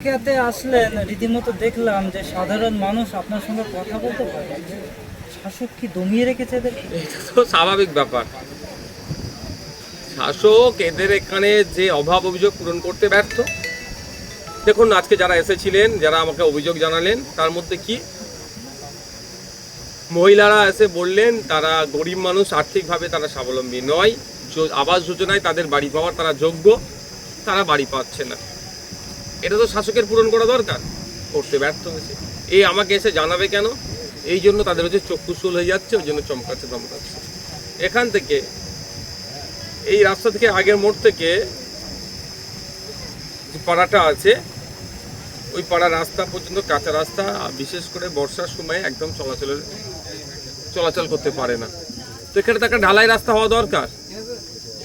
আসলেন, রীতিমতো দেখলাম যে সাধারণ মানুষ আপনার সঙ্গে কথা বলতে পারে শাসক কি দমিয়ে রেখেছে তো স্বাভাবিক ব্যাপার। শাসক এদের এখানে যে অভাব অভিযোগ পূরণ করতে ব্যর্থ। দেখুন, আজকে যারা এসেছিলেন, যারা আমাকে অভিযোগ জানালেন, তার মধ্যে কি? মহিলারা এসে বললেন, তারা গরিব মানুষ, আর্থিকভাবে তারা স্বাবলম্বী নয়। আবাস যোজনায় তাদের বাড়ি পাওয়ার তারা যোগ্য, তারা বাড়ি পাচ্ছে না। এটা তো শাসকের পূরণ করা দরকার। করতে ব্যর্থ হয়েছে। এই আমাকে এসে জানাবে কেন? এই জন্য তাদের হচ্ছে চক্ষুশুল হয়ে যাচ্ছে, ওই জন্য চমকাচ্ছে চমকাচ্ছে এখান থেকে, এই রাস্তা থেকে আগের মোড় থেকে যে পাড়াটা আছে, ওই পাড়া রাস্তা পর্যন্ত কাঁচা রাস্তা বিশেষ করে বর্ষার সময় একদম চলাচলের, চলাচল করতে পারে না। তো এখানে তো একটা ঢালাই রাস্তা হওয়া দরকার।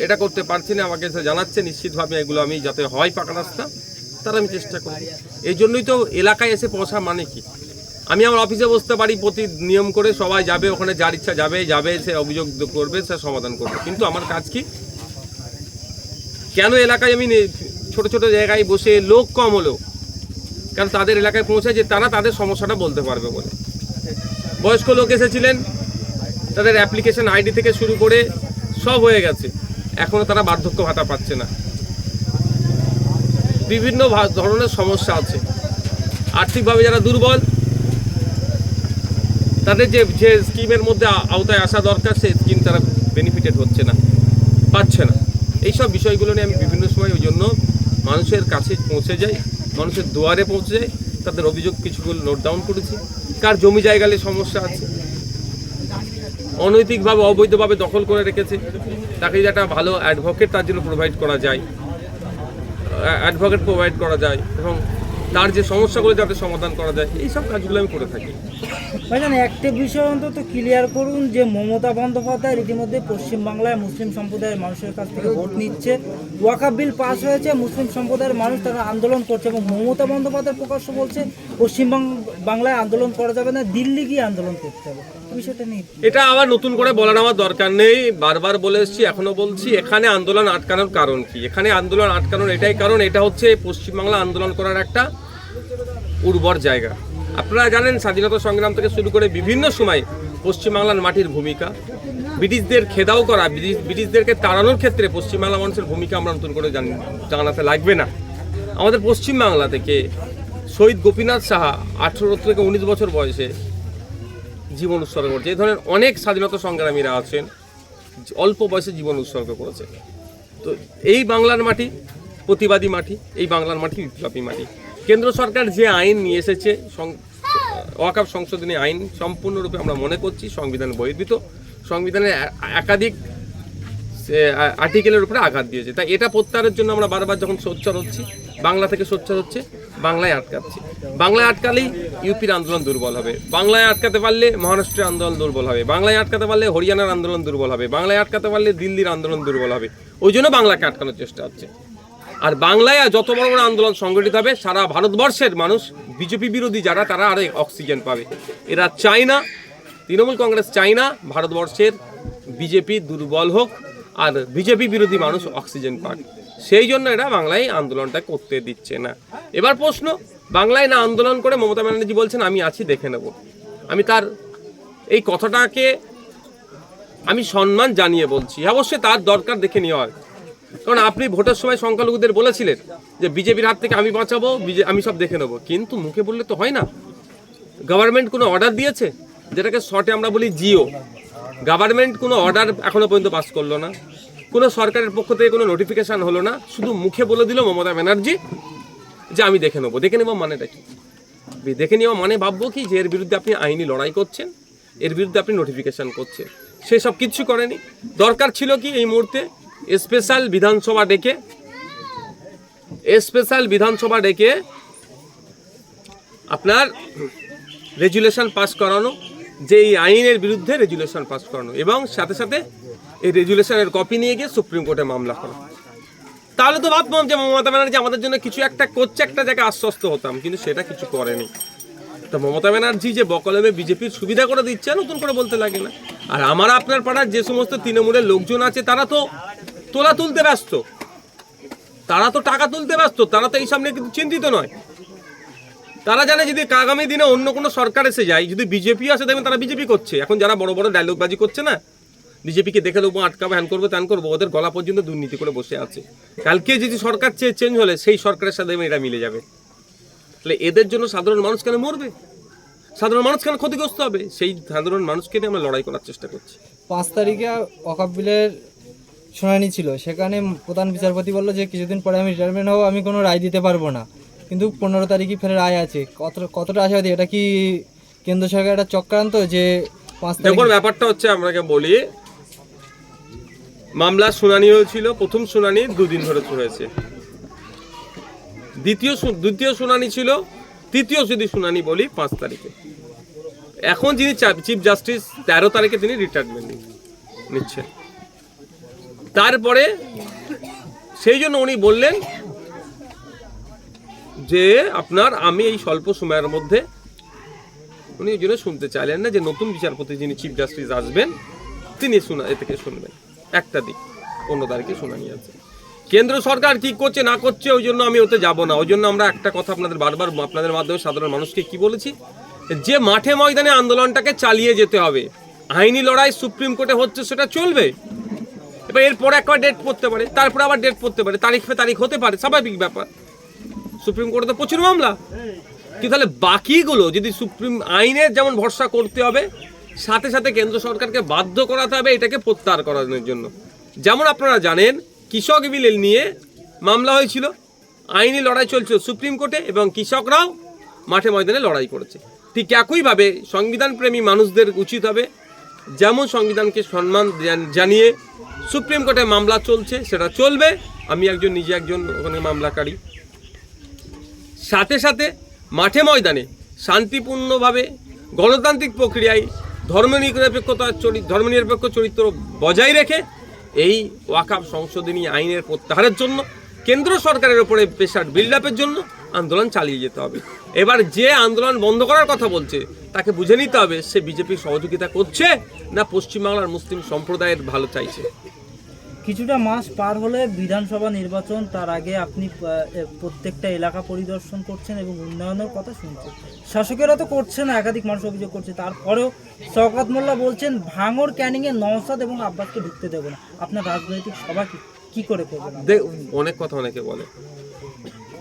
এটা করতে পারছি না, আমাকে জানাচ্ছে, নিশ্চিতভাবে এগুলো আমি যাতে হয় পাকা রাস্তা। তার আমি চেষ্টা করি। এই জন্যই তো এলাকায় এসে পৌঁছা মানে কি? আমি আমার অফিসে বসতে পারি প্রতি নিয়ম করে সবাই যাবে, ওখানে যার ইচ্ছা যাবে যাবে, সে অভিযোগ করবে, সে সমাধান করবে। কিন্তু আমার কাজ কি? কেন এলাকায় আমি ছোট ছোট জায়গায় বসে লোক কম হলেও? কারণ তাদের এলাকায় পৌঁছায় যে তারা তাদের সমস্যাটা বলতে পারবে বলে? বয়স্ক লোক এসেছিলেন, তাদের অ্যাপ্লিকেশন আইডি থেকে শুরু করে সব হয়ে গেছে। এখনও তারা বার্ধক্য ভাতা পাচ্ছে না। বিভিন্ন ধরনের সমস্যা আছে। আর্থিকভাবে যারা দুর্বল, তাদের যে যে স্কিমের মধ্যে আওতায় আসা দরকার সেই স্কিম তারা বেনিফিটেড হচ্ছে না, পাচ্ছে না। এইসব বিষয়গুলো নিয়ে আমি বিভিন্ন সময় ওই জন্য মানুষের কাছে পৌঁছে যাই, মানুষের দুয়ারে পৌঁছে যাই। তাদের অভিযোগ কিছুগুলো নোট ডাউন করেছি। কার জমি জায়গালে সমস্যা আছে? অনৈতিকভাবে, অবৈধভাবে দখল করে রেখেছে। তাকে যদি একটা ভালো অ্যাডভোকেট তার জন্য প্রোভাইড করা যায়। অ্যাডভোকেট প্রোভাইড করা যায় এবং তার যে সমস্যাগুলো যাতে সমাধান করা যায় এই সব কাজগুলো আমি করে থাকি। ভাইজান, একটা বিষয় অন্তত ক্লিয়ার করুন যে মমতা বন্দ্যোপাধ্যায় রীতিমধ্যে পশ্চিমবাংলায় মুসলিম সম্প্রদায়ের মানুষের কাছ থেকে ভোট নিচ্ছে। ওয়াকাব বিল পাস হয়েছে, মুসলিম সম্প্রদায়ের মানুষ তারা আন্দোলন করছে এবং মমতা বন্দ্যোপাধ্যায় প্রকাশ্য বলছে পশ্চিমবঙ্গ বাংলায় আন্দোলন করা যাবে না, দিল্লি গিয়ে আন্দোলন করতে হবে। এটা আবার নতুন করে বলার আমার দরকার নেই। বারবার বলে এসেছি, এখনও বলছি, এখানে আন্দোলন আটকানোর কারণ কি? এখানে আন্দোলন আটকানোর এটাই কারণ, এটা হচ্ছে পশ্চিমবাংলা আন্দোলন করার একটা উর্বর জায়গা। আপনারা জানেন, স্বাধীনতা সংগ্রাম থেকে শুরু করে বিভিন্ন সময় পশ্চিমবাংলার মাটির ভূমিকা, ব্রিটিশদের খেদাও করা, ব্রিটিশ ব্রিটিশদেরকে তাড়ানোর ক্ষেত্রে পশ্চিমবাংলা মানুষের ভূমিকা আমরা নতুন করে জানি- জানাতে লাগবে না। আমাদের পশ্চিমবাংলা থেকে শহীদ গোপীনাথ সাহা আঠেরো থেকে উনিশ বছর বয়সে জীবন উৎসর্গ করছে। এই ধরনের অনেক স্বাধীনতা সংগ্রামীরা আছেন, অল্প বয়সে জীবন উৎসর্গ করেছে। তো এই বাংলার মাটি, প্রতিবাদী মাটি, এই বাংলার মাটি, বিপ্লবী মাটি। কেন্দ্র সরকার যে আইন নিয়ে এসেছে ওয়াকাফ সংশোধনী আইন সম্পূর্ণরূপে আমরা মনে করছি সংবিধান বহির্ভূত। সংবিধানের একাধিক আর্টিকেলের উপরে আঘাত দিয়েছে। তাই এটা প্রত্যাহারের জন্য আমরা বারবার যখন সোচ্চার হচ্ছি, বাংলা থেকে সোচ্চার হচ্ছে বাংলায় আটকাচ্ছি। বাংলায় আটকালেই ইউপির আন্দোলন দুর্বল হবে। বাংলায় আটকাতে পারলে মহারাষ্ট্রের আন্দোলন দুর্বল হবে। বাংলায় আটকাতে পারলে হরিয়ানার আন্দোলন দুর্বল হবে। বাংলায় আটকাতে পারলে দিল্লির আন্দোলন দুর্বল হবে। ওই জন্য বাংলাকে আটকানোর চেষ্টা হচ্ছে। আর বাংলায় যত বড় বড় আন্দোলন সংগঠিত হবে, সারা ভারতবর্ষের মানুষ, বিজেপি বিরোধী যারা, তারা আরও অক্সিজেন পাবে। এরা চায় না তৃণমূল কংগ্রেস চায় না ভারতবর্ষের বিজেপি দুর্বল হোক, আর বিজেপি বিরোধী মানুষ অক্সিজেন পাক। সেই জন্য এরা বাংলায় আন্দোলনটা করতে দিচ্ছে না। এবার প্রশ্ন, বাংলায় না আন্দোলন করে মমতা ব্যানার্জি বলছেন, আমি আছি, দেখে নেব। আমি তার এই কথাটাকে আমি সম্মান জানিয়ে বলছি। অবশ্যই তার দরকার দেখে নেওয়ার কারণ আপনি ভোটের সময় সংখ্যালঘুদের বলেছিলেন যে, বিজেপির হাত থেকে আমি বাঁচাবো, বিজে- আমি সব দেখে নেব। কিন্তু মুখে বললে তো হয় না। গভর্নমেন্ট কোনো অর্ডার দিয়েছে? যেটাকে শর্টে আমরা বলি জিও। গভর্নমেন্ট কোনো অর্ডার এখনও পর্যন্ত পাস করল না। কোনো সরকারের পক্ষ থেকে কোনো নোটিফিকেশান হলো না। শুধু মুখে বলে দিল মমতা ব্যানার্জি যে আমি দেখে নেব। দেখে নেব মানেটা কি? দেখে নেওয়া মানে ভাববো কি যে এর বিরুদ্ধে আপনি আইনি লড়াই করছেন, এর বিরুদ্ধে আপনি নোটিফিকেশন করছেন। সে সব কিচ্ছু করেনি। দরকার ছিল কি এই মুহূর্তে স্পেশাল বিধানসভা ডেকে স্পেশাল বিধানসভা ডেকে আপনার রেজুলেশন পাস করানো, যে এই আইনের বিরুদ্ধে রেজুলেশন পাস করানো এবং সাথে সাথে এই রেজুলেশনের কপি নিয়ে গিয়ে সুপ্রিম কোর্টে মামলা করা। তাহলে তো ভাবতাম যে মমতা ব্যানার্জি আমাদের জন্য কিছু একটা করছে, একটা জায়গায় আশ্বস্ত হতাম, কিন্তু সেটা কিছু করেনি। তো মমতা ব্যানার্জি যে বকলমে বিজেপির সুবিধা করে দিচ্ছে, নতুন করে বলতে লাগে না। আর আমার আপনার পাড়ার যে সমস্ত তৃণমূলের লোকজন আছে, তারা তো তোলা তুলতে ব্যস্ত। তারা তো টাকা তুলতে ব্যস্ত, তারা তো এই সামনে কিন্তু চিন্তিত নয়। তারা জানে যদি আগামী দিনে অন্য কোনো সরকার এসে যায়, যদি বিজেপি আসে দেখবেন তারা বিজেপি করছে। এখন যারা বড় বড় ডায়লগবাজি করছে না বিজেপিকে দেখে দেবো আটকাবো হ্যান করব ত্যান করব ওদের গলা পর্যন্ত দুর্নীতি করে বসে আছে। কালকে যদি সরকার চেয়ে চেঞ্জ হলে সেই সরকারের সাথে এটা মিলে যাবে। তাহলে এদের জন্য সাধারণ মানুষ কেন মরবে? সাধারণ মানুষ কেন ক্ষতিগ্রস্ত হবে? সেই সাধারণ মানুষকে নিয়ে আমরা লড়াই করার চেষ্টা করছি। পাঁচ তারিখে ওয়াকাব বিলের শুনানি ছিল। সেখানে প্রধান বিচারপতি বলল যে কিছুদিন পরে আমি রিটায়ারমেন্ট হব আমি কোনো রায় দিতে পারব না। কিন্তু পনেরো তারিখে ফের রায় আছে। কত কতটা আশাবাদী? এটা কি কেন্দ্র সরকার একটা চক্রান্ত যে পাঁচ তারিখ ব্যাপারটা হচ্ছে আপনাকে বলি মামলা শুনানি হয়েছিল প্রথম শুনানি দুদিন ধরে হয়েছে। দ্বিতীয় দ্বিতীয় শুনানি ছিল, তৃতীয় যদি শুনানি বলি, পাঁচ তারিখে। এখন যিনি চিফ জাস্টিস তেরো তারিখে তিনি রিটায়ারমেন্ট নিচ্ছেন। তারপরে সেই জন্য উনি বললেন যে, আপনার, আমি এই স্বল্প সময়ের মধ্যে, উনি ওই জন্য শুনতে চাইলেন না, যে নতুন বিচারপতি যিনি চিফ জাস্টিস আসবেন, তিনি শোনা, এ থেকে শুনবেন। একটা দিক। অন্য তারিখে শুনানি আছে। কেন্দ্র সরকার কি করছে, না করছে, ওই জন্য আমি ওতে যাব না। ওই জন্য আমরা একটা কথা আপনাদের বারবার, আপনাদের মাধ্যমে সাধারণ মানুষকে কি বলেছি? যে মাঠে ময়দানে আন্দোলনটাকে চালিয়ে যেতে হবে, আইনি লড়াই সুপ্রিম কোর্টে হচ্ছে, সেটা চলবে। এবার এরপর একবার ডেট পড়তে পারে, তারপর আবার ডেট পড়তে পারে, তারিখ পে তারিখ হতে পারে, স্বাভাবিক ব্যাপার। সুপ্রিম কোর্টে তো প্রচুর মামলা। কিন্তু তাহলে বাকিগুলো যদি সুপ্রিম আইনের যেমন ভরসা করতে হবে সাথে সাথে কেন্দ্র সরকারকে বাধ্য করাতে হবে, এটাকে প্রত্যাহার করানোর জন্য। যেমন আপনারা জানেন, কৃষক বিল নিয়ে মামলা হয়েছিল। আইনি লড়াই চলছিল সুপ্রিম কোর্টে এবং কৃষকরাও মাঠে ময়দানে লড়াই করেছে। ঠিক একইভাবে সংবিধান প্রেমী মানুষদের উচিত হবে, যেমন সংবিধানকে সম্মান জানিয়ে সুপ্রিম কোর্টে মামলা চলছে, সেটা চলবে। আমি একজন, নিজে একজন ওখানে মামলাকারী। সাথে সাথে মাঠে ময়দানে শান্তিপূর্ণভাবে গণতান্ত্রিক প্রক্রিয়ায় ধর্মনিরপেক্ষতা ধর্মনিরপেক্ষ চরিত্র বজায় রেখে এই ওয়াকাব সংশোধনী আইনের প্রত্যাহারের জন্য, কেন্দ্র সরকারের ওপরে পেশার বিল্ড আপের জন্য আন্দোলন চালিয়ে যেতে হবে। এবার যে আন্দোলন বন্ধ করার কথা বলছে, তাকে বুঝে নিতে হবে, সে বিজেপির সহযোগিতা করছে না পশ্চিমবাংলার মুসলিম সম্প্রদায়ের ভালো চাইছে। কিছুটা মাস পার হলে বিধানসভা নির্বাচন, তার আগে আপনি প্রত্যেকটা এলাকা পরিদর্শন করছেন এবং উন্নয়নের কথা শুনছেন। শাসকেরা তো করছে না, একাধিক মানুষ অভিযোগ করছে। তারপরেও শওকত মোল্লা বলছেন, ভাঙর ক্যানিংয়ে নওসাদ এবং আব্বাসকে ঢুকতে দেবো না। আপনার রাজনৈতিক সভা কি করে করবেন অনেক কথা অনেকে বলে।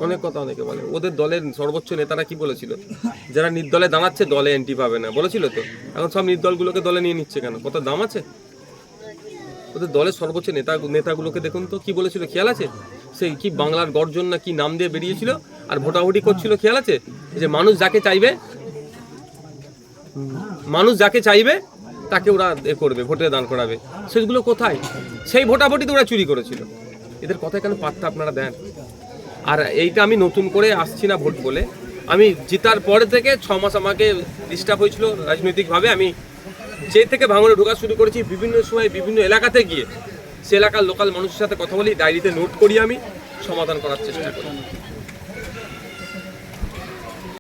অনেক কথা অনেকে বলে। ওদের দলের সর্বোচ্চ নেতারা কি বলেছিল? যারা নির্দলে দাঁড়াচ্ছে, দলে এন্ট্রি পাবে না। বলেছিল তো? এখন সব নির্দলগুলোকে দলে নিয়ে নিচ্ছে কেন? কত দাম আছে? ওদের দলের সর্বোচ্চ নেতা, নেতাগুলোকে দেখুন তো, কি বলেছিল, খেয়াল আছে? সেই কি বাংলার গর্জন না কি নাম দিয়ে বেরিয়েছিল আর ভোটাভুটি করছিল, খেয়াল আছে? যে মানুষ যাকে চাইবে, মানুষ যাকে চাইবে, তাকে ওরা এ করবে, ভোটে দান করাবে। সেগুলো কোথায়? সেই ভোটাভুটিতে ওরা চুরি করেছিল। এদের কথায় কেন পাত্তা আপনারা দেন? আর এইটা আমি নতুন করে আসছি না ভোট বলে। আমি জিতার পরে থেকে ছ মাস আমাকে ডিস্টার্ব হয়েছিল রাজনৈতিকভাবে, আমি যে থেকে ভাঙনে ঢোকা শুরু করেছি, বিভিন্ন সময় বিভিন্ন এলাকাতে গিয়ে সে এলাকার লোকাল মানুষের সাথে কথা বলি, ডায়েরিতে নোট করি আমি, সমাধান করার চেষ্টা করি।